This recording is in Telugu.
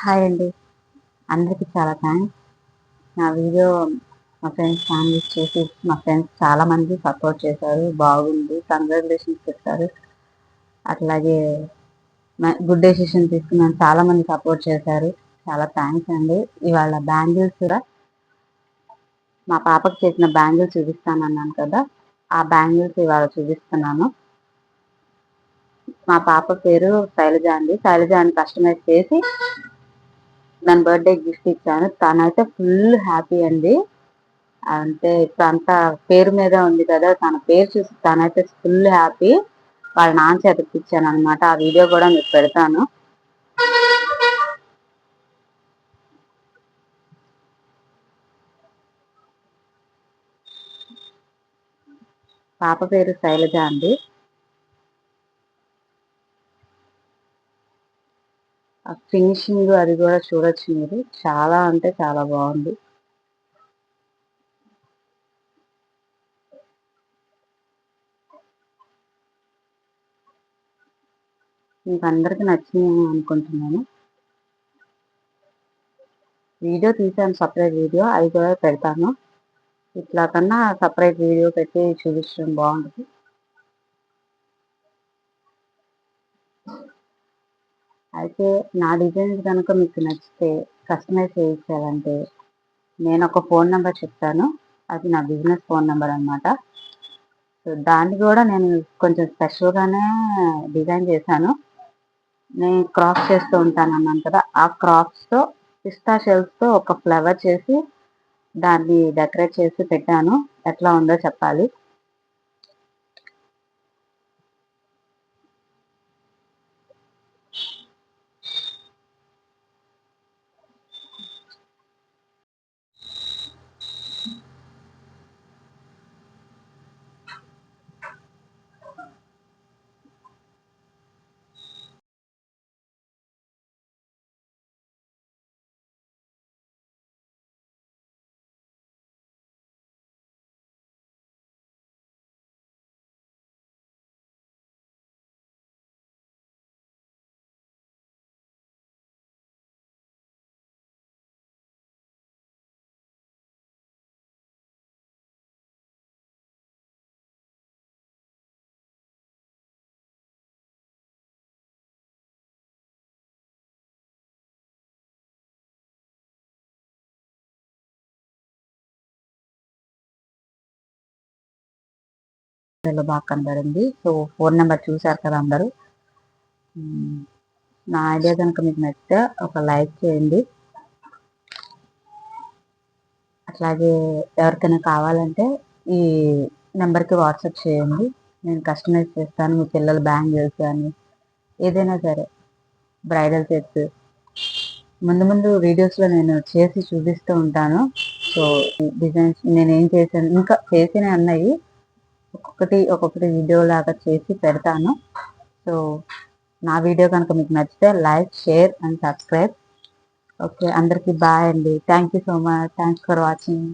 హాయ్ అండి. అందరికీ చాలా థ్యాంక్స్ నా వీడియో మా ఫ్రెండ్స్ ఫ్యామిలీస్ చేసి మా ఫ్రెండ్స్ చాలామంది సపోర్ట్ చేశారు. బాగుంది. కంగ్రాచులేషన్స్ చెప్పారు. అట్లాగే గుడ్ డెసిషన్ తీసుకున్నాను. చాలా మంది సపోర్ట్ చేశారు. చాలా థ్యాంక్స్ అండి. ఇవాళ బ్యాంగిల్స్ కూడా మా పాపకు చేసిన బ్యాంగిల్స్ చూపిస్తానన్నాను కదా. ఆ బ్యాంగిల్స్ ఇవాళ చూపిస్తున్నాను. మా పాప పేరు శైలజ అండి. శైలజ అని కస్టమైజ్ చేసి దాని బర్త్డే గిఫ్ట్ ఇచ్చాను. తనైతే ఫుల్ హ్యాపీ అండి. అంటే ఇప్పుడు అంతా పేరు మీద ఉంది కదా తన పేరు చూసి తనైతే ఫుల్ హ్యాపీ వాళ్ళ నాన్న చేతకి అనమాట ఆ వీడియో కూడా మీకు పెడతాను. పాప పేరు శైలజ అండి. ఫినిషింగ్ అది కూడా చూడొచ్చు మీరు. చాలా అంటే చాలా బాగుంది. మీకు అందరికి నచ్చింది అనుకుంటున్నాను. వీడియో తీసాను సపరేట్ వీడియో. అది కూడా పెడతాను. ఇట్లా కన్నా సపరేట్ వీడియో పెట్టి చూపించడం బాగుంటుంది. అయితే నా డిజైన్స్ కనుక మీకు నచ్చితే కస్టమైజ్ చేయించాలంటే నేను ఒక ఫోన్ నెంబర్ చెప్తాను. అది నా బిజినెస్ ఫోన్ నెంబర్ అనమాట సో దాన్ని కూడా నేను కొంచెం స్పెషల్గానే డిజైన్ చేశాను. నేను క్రాప్ చేస్తూ ఉంటాను అన్నాను కదా ఆ క్రాప్స్తో పిస్తా షెల్స్తో ఒక ఫ్లవర్ చేసి దాన్ని డెకరేట్ చేసి పెట్టాను. ఎట్లా ఉందో చెప్పాలి. బాగా కనబడింది. సో ఫోన్ నెంబర్ చూసారు కదా అందరూ. నా ఐడియా కనుక మీకు నచ్చితే ఒక లైక్ చేయండి. అట్లాగే ఎవరికైనా కావాలంటే ఈ నెంబర్కి వాట్సాప్ చేయండి. నేను కస్టమైజ్ చేస్తాను. మీ పిల్లల బ్యాంగిల్స్ కానీ ఏదైనా సరే బ్రైడల్ సెట్స్. ముందు ముందు వీడియోస్లో నేను చేసి చూపిస్తూ ఉంటాను. సో డిజైన్స్ నేను ఏం చేశాను ఇంకా చేసినవి ఉన్నాయి ఒక్కొక్కటి ఒక్కొక్కటి వీడియో లాగా చేసి పెడతాను. సో నా వీడియో కనుక మీకు నచ్చితే like share and subscribe okay అందరికీ బాయ్ అండి. Thank you so much thanks for watching